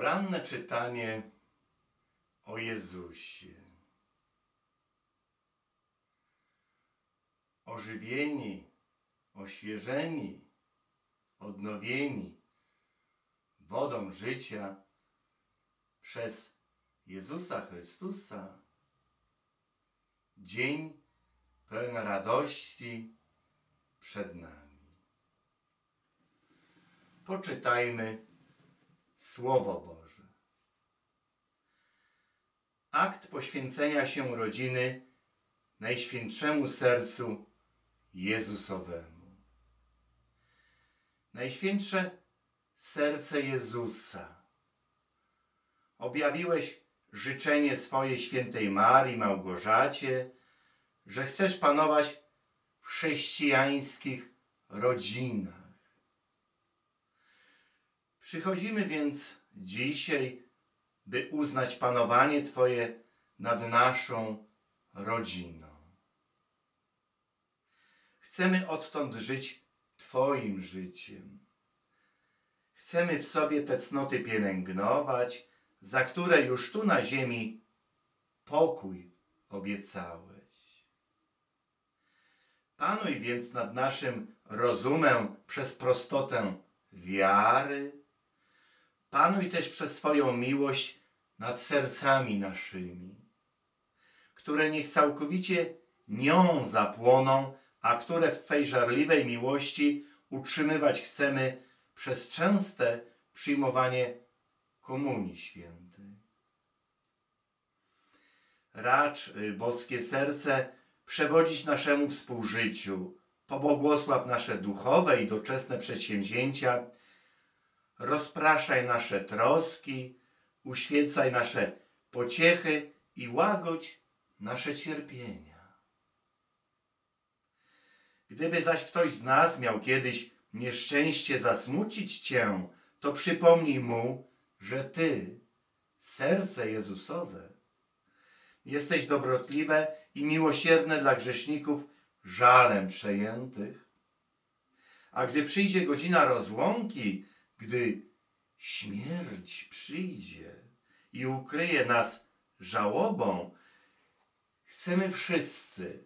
Poranne czytanie o Jezusie. Ożywieni, oświeżeni, odnowieni wodą życia przez Jezusa Chrystusa. Dzień pełen radości przed nami. Poczytajmy Słowo Boże. Akt poświęcenia się rodziny Najświętszemu Sercu Jezusowemu. Najświętsze Serce Jezusa. Objawiłeś życzenie swojej świętej Marii Małgorzacie, że chcesz panować w chrześcijańskich rodzinach. Przychodzimy więc dzisiaj, by uznać panowanie Twoje nad naszą rodziną. Chcemy odtąd żyć Twoim życiem. Chcemy w sobie te cnoty pielęgnować, za które już tu na ziemi pokój obiecałeś. Panuj więc nad naszym rozumem przez prostotę wiary, Panuj też przez swoją miłość nad sercami naszymi, które niech całkowicie nią zapłoną, a które w Twej żarliwej miłości utrzymywać chcemy przez częste przyjmowanie Komunii Świętej. Racz, y, boskie serce, przewodzić naszemu współżyciu, pobłogosław nasze duchowe i doczesne przedsięwzięcia, rozpraszaj nasze troski, uświecaj nasze pociechy i łagodź nasze cierpienia. Gdyby zaś ktoś z nas miał kiedyś nieszczęście zasmucić Cię, to przypomnij mu, że Ty, serce Jezusowe, jesteś dobrotliwe i miłosierne dla grzeszników, żalem przejętych. A gdy przyjdzie godzina rozłąki, gdy śmierć przyjdzie i ukryje nas żałobą, chcemy wszyscy,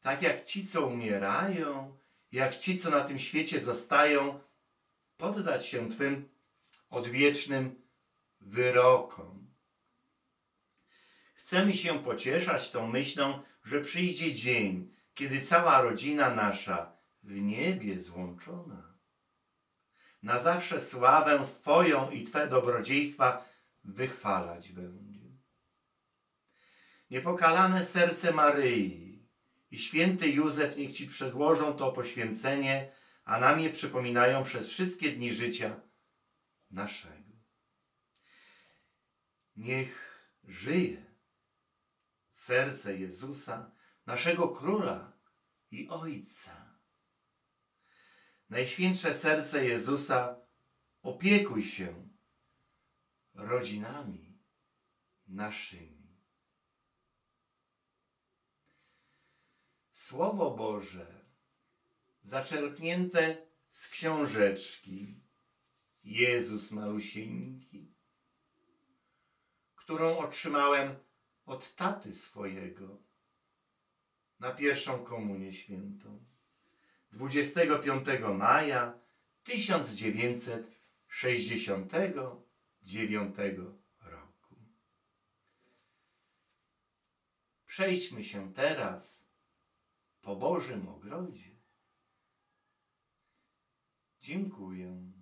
tak jak ci, co umierają, jak ci, co na tym świecie zostają, poddać się Twym odwiecznym wyrokom. Chcemy się pocieszać tą myślą, że przyjdzie dzień, kiedy cała rodzina nasza w niebie złączona na zawsze sławę Twoją i Twe dobrodziejstwa wychwalać będzie. Niepokalane serce Maryi i święty Józef niech Ci przedłożą to poświęcenie, a nam je przypominają przez wszystkie dni życia naszego. Niech żyje serce Jezusa, naszego Króla i Ojca. Najświętsze serce Jezusa, opiekuj się rodzinami naszymi. Słowo Boże, zaczerpnięte z książeczki Jezus Malusieńki, którą otrzymałem od taty swojego na pierwszą komunię świętą. 25 maja 1969 roku. Przejdźmy się teraz po Bożym ogrodzie. Dziękuję.